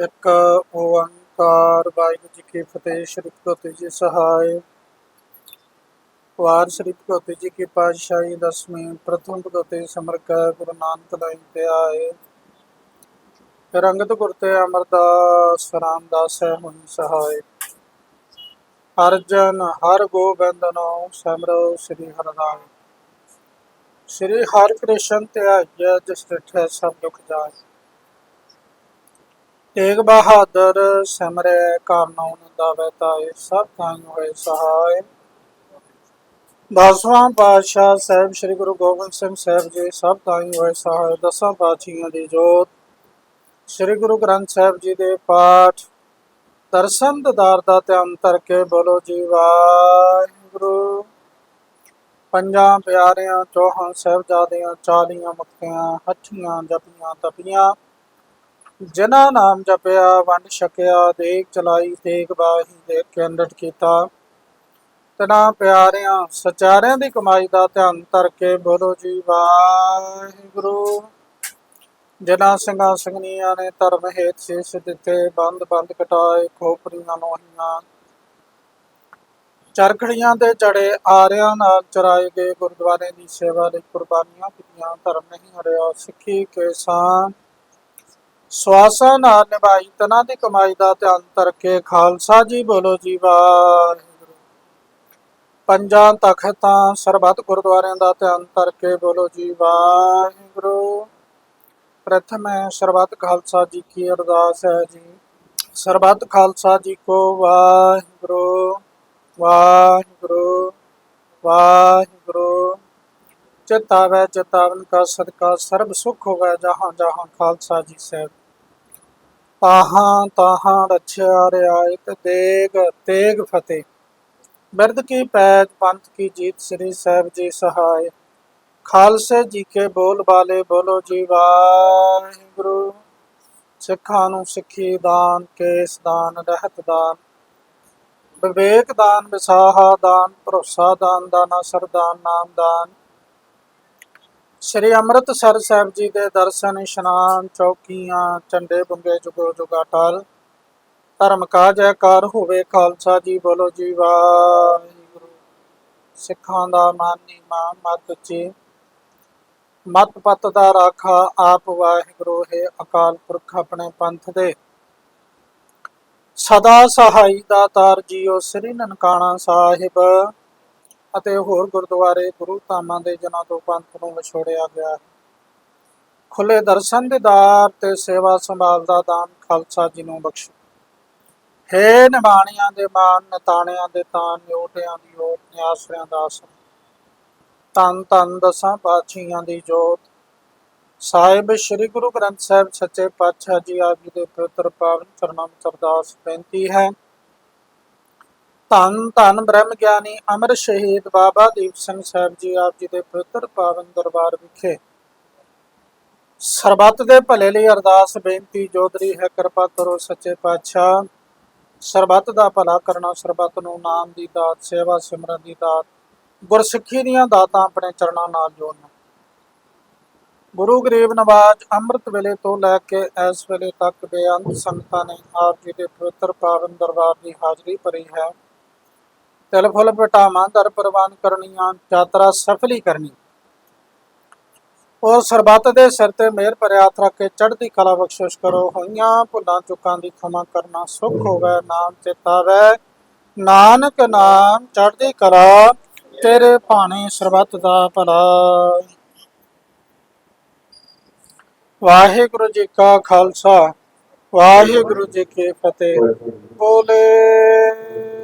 ਇੱਕ ਓੰਕਾਰ, ਵਾਹਿਗੁਰੂ ਜੀ ਕੀ ਫਤਿਹ, ਸ਼੍ਰੀ ਗੁਰੂ ਜੀ ਸਹਾਇ। ਵਾਰ ਸ਼੍ਰੀ ਗੁਰੂ ਜੀ ਕੀ ਪਾਤਸ਼ਾਹੀ ਦਸਵੀਂ, ਪ੍ਰਥਮ ਭਗਤੇ ਸਮਰਕਾ ਗੁਰੂ ਨਾਨਕ ਦੇਵ ਤੇ ਰੰਗਤ ਗੁਰ ਤੇ ਅਮਰਦਾਸ, ਰਾਮਦਾਸ ਹੈ ਹੋਈ ਸਹਾਇ। ਅਰਜਨ ਹਰ ਗੋਬਿੰਦ ਨਾਮ ਸਿਮਰੋ ਸ੍ਰੀ ਹਰਿ ਸ੍ਰੀ ਹਰਿ ਕ੍ਰਿਸ਼ਨ ਧਿਆਇ ਜਿਸ ਡਿਠੇ ਸਭ ਦੁਖ ਜਾਏ। ਤੇਗ ਬਹਾਦਰ ਸਿਮਰੈ ਕਰਨਉ ਦਾਵੇ ਤਾਏ, ਸਭ ਕਾਇ ਹੋਏ ਸਹਾਇ ਦਸਵਾਂ ਪਾਤਸ਼ਾਹ ਸਾਹਿਬ ਸ੍ਰੀ ਗੁਰੂ ਗੋਬਿੰਦ ਸਿੰਘ ਸਾਹਿਬ ਜੀ, ਸਭ ਕਾਇ ਹੋਏ ਸਹਾਇ ਦਸਾਂ ਪਾਤਸ਼ਾਹਾਂ ਦੀ ਜੋਤ। ਸ੍ਰੀ ਗੁਰੂ ਗ੍ਰੰਥ ਸਾਹਿਬ ਜੀ ਦੇ ਪਾਠ। ਦਰਸ਼ਨ ਦਦਾਰ ਦਾ ਧਿਆਨ ਕਰਕੇ ਬੋਲੋ ਜੀ, ਵਾਹਿਗੁਰੂ। ਪੰਜਾਂ ਪਿਆਰਿਆਂ, ਚੌਹਾਂ ਸਾਹਿਬਜ਼ਾਦਿਆਂ, ਚਾਲੀਆਂ ਮੁਕਤਿਆਂ, ਹੱਠੀਆਂ, ਜਪੀਆਂ, ਤਪੀਆਂ ਜਿਨ੍ਹਾਂ ਨਾਮ ਜਪਿਆ, ਵੰਡ ਛਕਿਆ ਦੇਖ ਚਲਾਈ ਦੇਖ ਬਾਹੀ ਦੇਖ ਕੇ ਕੀਤਾ। ਤਨਾ ਪਿਆਰਿਆਂ, ਸਚਾਰਿਆਂ ਦੀ ਕਮਾਈ ਦਾ ਧਿਆਨ ਧਰ ਕੇ ਬੋਲੋ ਜੀ, ਵਾਹਿਗੁਰੂ। ਜਿਨ੍ਹਾਂ ਸਿੰਘਾਂ ਸਿੰਘਣੀਆਂ ਨੇ ਧਰਮ ਹੇਤ ਸ਼ੇਸ਼ ਦਿੱਤੇ, ਬੰਦ ਬੰਦ ਕਟਾਏ ਖੋਪਰੀਆਂ ਨੋਹੀਆਂ ਚਰਖੜੀਆਂ ਦੇ ਚੜੇ ਆਰਿਆਂ ਨਾਲ ਚਰਾਏ ਗਏ ਗੁਰਦੁਆਰੇ ਦੀ ਸੇਵਾ ਲਈ ਕੁਰਬਾਨੀਆਂ ਦਿੱਤੀਆਂ, ਧਰਮ ਨਹੀਂ ਹਰਿਆ ਸਿੱਖੀ ਕੇ ਸਾਂ ਸਵਾਸਾਂ ਨਾਲ ਨਿਭਾਈ, ਤਨਾਂ ਦੀ ਕਮਾਈ ਦਾ ਧਿਆਨ ਧਰ ਖਾਲਸਾ ਜੀ ਬੋਲੋ ਜੀ ਵਾਹਿਗੁਰੂ। ਪੰਜਾਂ ਤਖਤਾਂ ਸਰਬੱਤ ਗੁਰਦੁਆਰਿਆਂ ਦਾ ਧਿਆਨ ਧਰ ਬੋਲੋ ਜੀ ਵਾਹਿਗੁਰੂ। ਪ੍ਰਥਮ ਹੈ ਸਰਬੱਤ ਖਾਲਸਾ ਜੀ ਕੀ ਅਰਦਾਸ ਹੈ ਜੀ। ਸਰਬੱਤ ਖਾਲਸਾ ਜੀ ਕੋ ਵਾਹਿਗੁਰੂ ਵਾਹਿਗੁਰੂ ਵਾਹਿਗੁਰੂ। ਚਿਤਾਵੇ ਚਿਤਾਵਨ ਕਾ ਸਦਕਾ, ਸਰਬ ਸੁਖ ਹੋਵੇ, ਜਹਾਂ ਜਹਾਂ ਖਾਲਸਾ ਜੀ ਸਹਿਬ। ਤਾਹਾਂ ਤਾਹਾਂ ਰਛਿਆ ਰਿਆਇਤ ਦੇਗ ਤੇਗ ਫਤਿਹ। ਬਿਰਦ ਕੀ ਪੈਜ, ਪੰਥ ਕੀ ਜੀਤ, ਸ੍ਰੀ ਸਾਹਿਬ ਜੀ ਸਹਾਇ। ਖਾਲਸੇ ਜੀ ਕੇ ਬੋਲ ਬਾਲੇ, ਬੋਲੋ ਜੀ ਵਾਹਿਗੁਰੂ। ਸਿੱਖਾਂ ਨੂੰ ਸਿੱਖੀ ਦਾਨ, ਕੇਸ ਦਾਨ, ਰਹਿਤ ਦਾਨ। ਵਿਵੇਕ ਦਾਨ, ਵਿਸਾਹਾ ਦਾਨ, ਭਰੋਸਾ ਦਾਨ, ਦਾਨਾ ਸਰਦਾਨ ਨਾਮ ਦਾਨ। ਸ੍ਰੀ ਅੰਮ੍ਰਿਤਸਰ ਸਾਹਿਬ ਜੀ ਦੇ ਦਰਸ਼ਨ, ਇਸ਼ਨਾਨ, ਚੌਕੀਆਂ ਚੰਡੇ ਬੰਗੇ ਜੁਗੋ ਜੁਗਾ ਧਰਮ ਕਾ ਜੈਕਾਰ ਹੋਵੇ ਖਾਲਸਾ ਜੀ, ਬੋਲੋ ਜੀ ਵਾਹਿਗੁਰੂ। ਸਿੱਖਾਂ ਦਾ ਮਾਨੀ ਮਾਂ ਮਤ ਜੀ। ਮਤ ਪਤ ਦਾ ਰਾਖਾ ਆਪ ਵਾਹਿਗੁਰੂ, ਹੈ ਅਕਾਲ ਪੁਰਖ ਆਪਣੇ ਪੰਥ ਦੇ। ਸਦਾ ਸਹਾਈ ਦਾ ਤਾਰ ਜੀਓ ਸ੍ਰੀ ਨਨਕਾਣਾ ਸਾਹਿਬ। ਅਤੇ ਹੋਰ ਗੁਰਦੁਆਰੇ ਗੁਰੂ ਧਾਮਾਂ ਦੇ ਜਨਾਂ ਤੋਂ ਪੰਥ ਨੂੰ ਵਿਛੋੜਿਆ ਗਿਆ ਖੁੱਲੇ ਦਰਸ਼ਨ ਦੇ ਤੇ ਸੇਵਾ ਸੰਭਾਲ ਦਾ ਦਾਨ ਖਾਲਸਾ ਜੀ ਨੂੰ ਬਖਸ਼ੋ। ਹੈ ਨਿਬਾਣੀਆਂ ਦੇ ਮਾਨ ਨਤਾਣਿਆਂ ਦੇ ਤਾਨ ਯੋਟਿਆਂ ਦੀ ਓਟ, ਨਿਆਸਰਿਆਂ ਦਾ ਆਸਰਾ। ਤਨ ਤਨ ਦਸਾਂ ਪਾਤਸ਼ਾਹਾਂ ਦੀ ਜੋਤ। ਸਾਹਿਬ ਸ੍ਰੀ ਗੁਰੂ ਗ੍ਰੰਥ ਸਾਹਿਬ ਸੱਚੇ ਪਾਤਸ਼ਾਹ ਜੀ ਆਪ ਜੀ ਦੇ ਪਵਿੱਤਰ ਪਾਵਨ ਚਰਨਾਂ ਵਿੱਚ ਅਰਦਾਸ ਬੇਨਤੀ ਹੈ। ਧੰਨ ਧੰਨ ਬ੍ਰਹਮ ਗਿਆਨੀ ਅਮਰ ਸ਼ਹੀਦ ਬਾਬਾ ਦੀਪ ਸਿੰਘ ਸਾਹਿਬ ਜੀ ਆਪ ਜੀ ਦੇ ਪਵਿੱਤਰ ਪਾਵਨ ਦਰਬਾਰ ਵਿਖੇ। ਸਰਬੱਤ ਦੇ ਭਲੇ ਲਈ ਅਰਦਾਸ, ਬੇਨਤੀ ਜੋਦਰੀ ਹੈ ਕਿਰਪਾ ਕਰੋ ਸੱਚੇ ਪਾਤਸ਼ਾਹ। ਸਰਬੱਤ ਦਾ ਭਲਾ ਕਰਨਾ, ਸਰਬੱਤ ਨੂੰ ਨਾਮ ਦੀ ਦਾਤ, ਸੇਵਾ ਸਿਮਰਨ ਦੀ ਦਾਤ, ਗੁਰਸਿੱਖੀ ਦੀਆਂ ਦਾਤਾਂ ਆਪਣੇ ਚਰਨਾਂ ਨਾਲ ਜੋੜਨਾ। ਗੁਰੂ ਗਰੀਬ ਨਵਾਜ ਅੰਮ੍ਰਿਤ ਵੇਲੇ ਤੋਂ ਲੈ ਕੇ ਇਸ ਵੇਲੇ ਤੱਕ ਬੇਅੰਤ ਸੰਗਤਾਂ ਨੇ ਆਪ ਜੀ ਦੇ ਪਵਿੱਤਰ ਪਾਵਨ ਦਰਬਾਰ ਦੀ ਹਾਜ਼ਰੀ ਭਰੀ ਹੈ। ਤਿਲ ਫੁੱਲ ਪਟਾਵਾਂ ਦਰ ਪ੍ਰਵਾਨ ਕਰਨੀਆਂ, ਯਾਤਰਾ ਸਫਲੀ ਕਰਨੀ। ਉਹ ਸਰਬੱਤ ਦੇ ਸਿਰ ਤੇ ਮਿਹਰ ਭਰਿਆ ਹੱਥ ਰੱਖ ਕੇ ਚੜ੍ਹਦੀ ਕਲਾ ਬਖਸ਼ਿਸ਼ ਕਰੋ। ਹੋਈਆਂ ਭੁੱਲਾਂ ਚੁੱਕਾਂ ਦੀ ਖਮਾ ਕਰਨਾ ਸੁਖ ਹੋਵੇ, ਨਾਮ ਚਿਤਾਵੇ। ਨਾਨਕ ਨਾਮ ਚੜ੍ਹਦੀ ਕਲਾ, ਤੇਰੇ ਭਾਣੇ ਸਰਬੱਤ ਦਾ ਭਲਾ। ਵਾਹਿਗੁਰੂ ਜੀ ਕਾ ਖਾਲਸਾ, ਵਾਹਿਗੁਰੂ ਜੀ ਕੀ ਫਤਿਹ। ਬੋਲੇ।